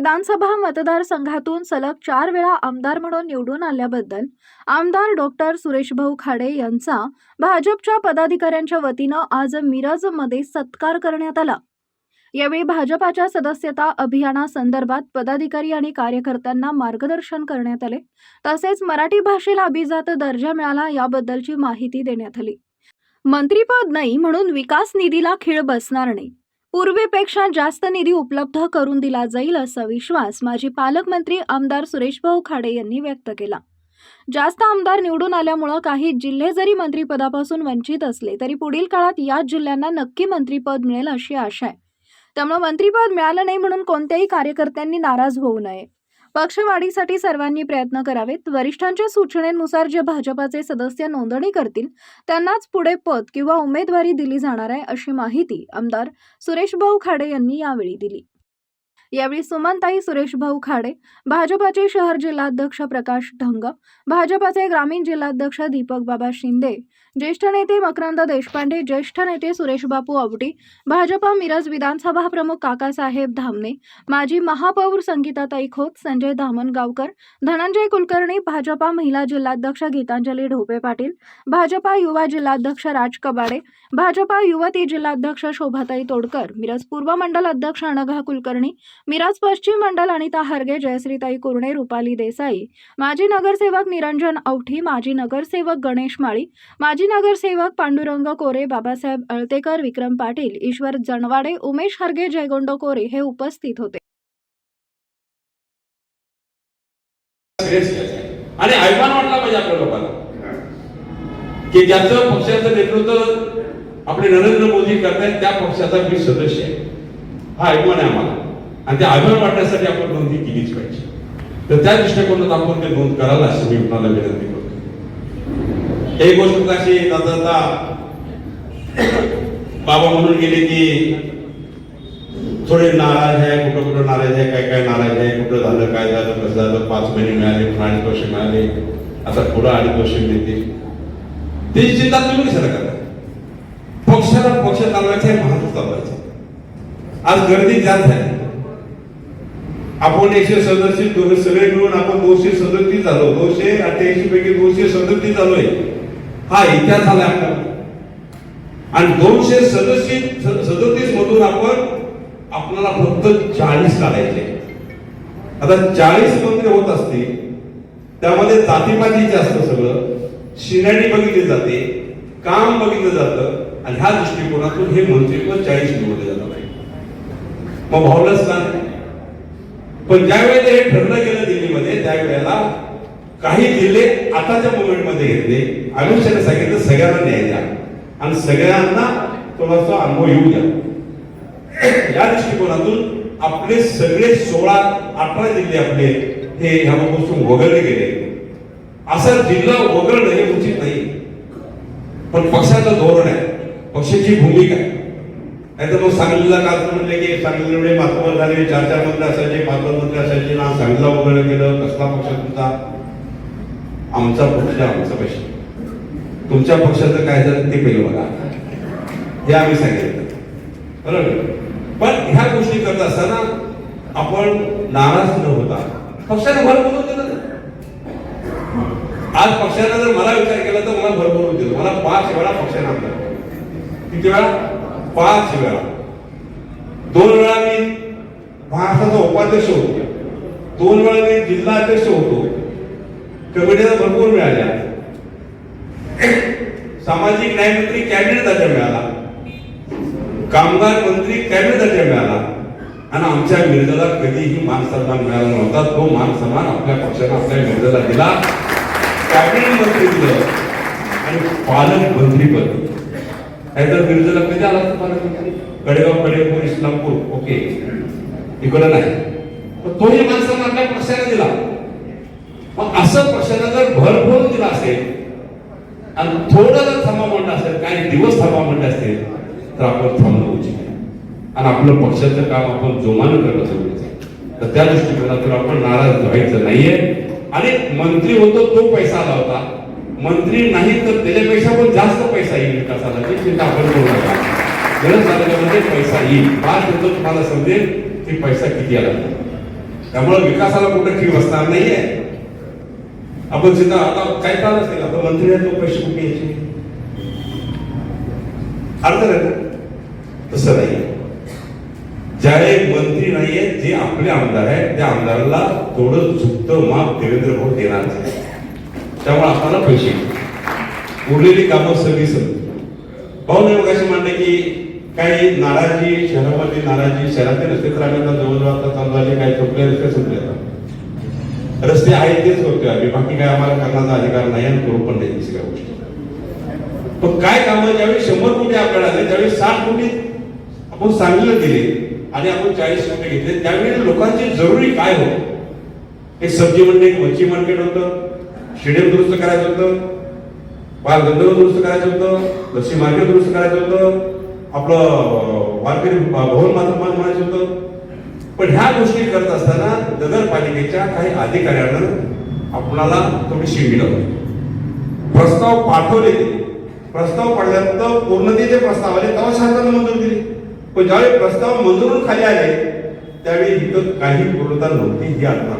विधानसभा मतदारसंघातून सलग चार वेळा आमदार म्हणून निवडून आल्याबद्दल आमदार डॉक्टर सुरेशभाऊ खाडे यांचा भाजपच्या पदाधिकाऱ्यांच्या वतीनं आज मिरजमध्ये सत्कार करण्यात आला. यावेळी भाजपाच्या सदस्यता अभियानासंदर्भात पदाधिकारी आणि कार्यकर्त्यांना मार्गदर्शन करण्यात आले. तसेच मराठी भाषेला अभिजात दर्जा मिळाला याबद्दलची माहिती देण्यात आली. मंत्रीपद नाही म्हणून विकास निधीला खीळ बसणार नाही. पूर्वीपेक्षा जास्त निधी उपलब्ध करून दिला जाईल असा विश्वास माजी पालकमंत्री आमदार सुरेशभाऊ खाडे यांनी व्यक्त केला. जास्त आमदार निवडून आल्यामुळं काही जिल्हे जरी मंत्रिपदापासून वंचित असले तरी पुढील काळात याच जिल्ह्यांना नक्की मंत्रिपद मिळेल अशी आशा आहे. त्यामुळे मंत्रिपद मिळालं नाही म्हणून कोणत्याही कार्यकर्त्यांनी नाराज होऊ नये. पक्षवाढीसाठी सर्वांनी प्रयत्न करावेत. वरिष्ठांच्या सूचनेनुसार जे भाजपाचे सदस्य नोंदणी करतील त्यांनाच पुढे पद किंवा उमेदवारी दिली जाणार आहे अशी माहिती आमदार सुरेशभाऊ खाडे यांनी यावेळी दिली. यावेळी सुमनताई सुरेश भाऊ खाडे भाजपाचे शहर जिल्हाध्यक्ष प्रकाश ढंग भाजपाचे ग्रामीण जिल्हाध्यक्ष दीपक बाबा शिंदे ज्येष्ठ नेते मकरंद देशपांडे ज्येष्ठ नेते सुरेशबापू आवटी भाजपा मिरज विधानसभा प्रमुख काकासाहेब धामणे माजी महापौर संगीताताई खोत संजय धामणगावकर धनंजय कुलकर्णी भाजपा महिला जिल्हाध्यक्ष गीतांजली ढोपे पाटील भाजपा युवा जिल्हाध्यक्ष राज कबाडे भाजपा युवती जिल्हाध्यक्ष शोभाताई तोडकर मिरज पूर्व मंडल अध्यक्ष अनघा कुलकर्णी मिराज पश्चिम मंडल अनिता हरगे जयश्रीताई कुर्णे रुपाली देसाई माजी नगरसेवक निरंजन औठी माजी नगरसेवक गणेश माळी माजी नगरसेवक पांडुरंग कोरे बाबासाहेब अळतेकर विक्रम पाटील ईश्वर जणवाडे उमेश हरगे जयगोंडो कोरे हे उपस्थित होते. आणि अभिमान वाटला पाहिजे आपल्या लोकांना. की ज्याचं पक्षाचं नेतृत्व आपले नरेंद्र मोदी करतायत त्या पक्षाचा मी सदस्य आहे. हा अभिमान आहे आम्हाला. आणि ते आभार वाटण्यासाठी आपण नोंदणी केलीच पाहिजे. तर त्या दृष्टिकोनात आपण ते नोंद करायला असं मी तुम्हाला विनंती करतो. एक गोष्ट कशी दादा बाबा म्हणून गेले की थोडे नाराज आहे कुठं कुठं नाराज आहे काय काय नाराज आहे कुठं झालं काय झालं कसं झालं पाच महिने मिळाले पुन्हा अडीच वर्ष मिळाले आता पुढं अडीच वर्ष मिळतील. त्याची चिंता तुम्ही कशाला करता? पक्षाला पक्ष चालवायचा आहे महाराष्ट्र चालवायचं आज गर्दी जास्त आहे. आपण एकशे सदस्य दोन सगळे मिळून आपण दोनशे सदतीस झालो. दोनशे अठ्ठ्याऐंशी पैकी दोनशे सदतीस झालोय. हा इतिहास झाला आपल्याला आणि दोनशे सदस्य सदतीस मधून आपण आपल्याला फक्त चाळीस काढायचे. आता चाळीस मंत्री होत असते त्यामध्ये जातीपातीचे असतं सगळं शिनाडी बघितली जाते काम बघितलं जातं आणि ह्या दृष्टिकोनातून हे मंत्रीपद चाळीस निवडले जातात मग भावलंच का नाही? पण ज्या वेळेला हे ठरलं गेलं दिल्लीमध्ये त्यावेळेला काही जिल्हे आताच्या मुवमेंटमध्ये घेतले. आयुष्याने सांगितलं सगळ्यांना न्याय द्या. आणि सगळ्यांना थोडासा अनुभव येऊ द्या. या दृष्टिकोनातून आपले सगळे सोळा अठरा जिल्हे आपले हे ह्यापासून वगळले गेले. असा जिल्हा वगळणं हे उचित नाही. पण पक्षाचं धोरण आहे. पक्षाची भूमिका आहे. नाही तर मग सांगलीला काल म्हणले की सांगलीमध्ये महात्मा झाले चार चार मंत्री असायचे पाच पाच मंत्री असायचे ना सांगलीला वगैरे गेलं कसला पक्ष तुमचा? आमचा पक्ष आमचा पक्ष. तुमच्या पक्षाचं काय झालं ते पहिलं बघा. हे आम्ही सांगितलं. बरोबर? पण ह्या गोष्टी करत असताना आपण नाराज न होता पक्षाने भर बोलून दिलं. ना. आज पक्षाने जर मला विचार केला तर मला भरपूर होते मला पाच वेळा पक्षाने आमदार किती वेळा? पाच वेळा. दोन वेळा मी महाराष्ट्राचा उपाध्यक्ष होतो. दोन वेळा मी जिल्हा अध्यक्ष होतो. कमिटीला भरपूर मिळाल्या. सामाजिक न्याय मंत्री कॅबिनेट दर्जा मिळाला. कामगार मंत्री कॅबिनेट दर्जा मिळाला. आणि आमच्या मिर्जाला कधीही मान सन्मान मिळाला नव्हता. तो मान सन्मान आपल्या पक्षाने आपल्या मिर्जाला दिला. कॅबिनेट मंत्री दिलं. आणि पालक मंत्रीपद नाहीतर मिर्जाला कधी आला तुम्हाला पालकमंत्री कडेगाव कडेपूर इस्लामपूर ओके इकडं नाही तोही माणसांना सन्मान आपल्या पक्षाने दिला मग असं पक्षानं जर भर भरून दिला असेल आणि थोडं जर थांबा म्हणलं असेल काही दिवस थांबा म्हणले असतील तर आपण थांबलो उचित आणि आपलं पक्षाचं काम आपण जोमानं करणं जरुरीचं तर त्या दृष्टिकोनातून आपण नाराज व्हायचं नाहीये आणि मंत्री होतो तो पैसा आला होता मंत्री नाही तर त्याच्यापेक्षा पण जास्त पैसा येईल विकासाला. ती चिंता आपण करू नका. गरज तालुक्यामध्ये पैसा येईल. पाच होतं तुम्हाला समजेल की पैसा किती आला. त्यामुळे विकासाला कुठं ठेव असणार नाहीये. आपण सिद्धा आता काय काळ नाही आता मंत्री आहेत तो पैसे कुठे यायचे? अर्थ नाही तसं नाही. ज्यावेळी मंत्री नाहीये जे आपले आमदार आहेत त्या आमदाराला थोडं झुकतं माप देवेंद्र भाऊ देणार नाही. त्यामुळे आपल्याला पैसे. उरलेली कामं सगळी सगळी. भाऊ नाही मगाशी मांडले की काही नाराजी शहरामध्ये नाराजी शहरातील रस्ते तर आम्ही आता जवळजवळ आता चालू झाले काही चुकले रस्ते सुटले आता. रस्ते आहेत तेच करतोय आम्ही बाकी काय आम्हाला करण्याचा अधिकार नाही आणि करू पण नाही सगळ्या गोष्टी. पण काय कामं ज्यावेळी शंभर कोटी आपल्याला आले त्यावेळी साठ कोटी आपण सांगितलं दिले आणि आपण चाळीस कोटी घेतले त्यावेळी लोकांची जरुरी काय हो एक सब्जी मंडी एक मच्छी मार्केट होतं. स्टेडियम दुरुस्त करायचं होतं बाल गंधर्व दुरुस्त करायचं होतं लक्ष्मी मार्केट दुरुस्त करायचं होतं आपलं मार्केट भवन मात्र म्हणायचं होतं. पण ह्या गोष्टी करत असताना नगरपालिकेच्या काही अधिकाऱ्यानं आपणाला थोडी शिवी प्रस्ताव पाठवले. प्रस्ताव पडल्यानंतर पूर्णतेचे प्रस्ताव आले तेव्हा शासनानं मंजूर दिली. पण ज्यावेळी प्रस्ताव मंजूरून खाली आले त्यावेळी इथं काही पूर्णता नव्हती ही आत्मा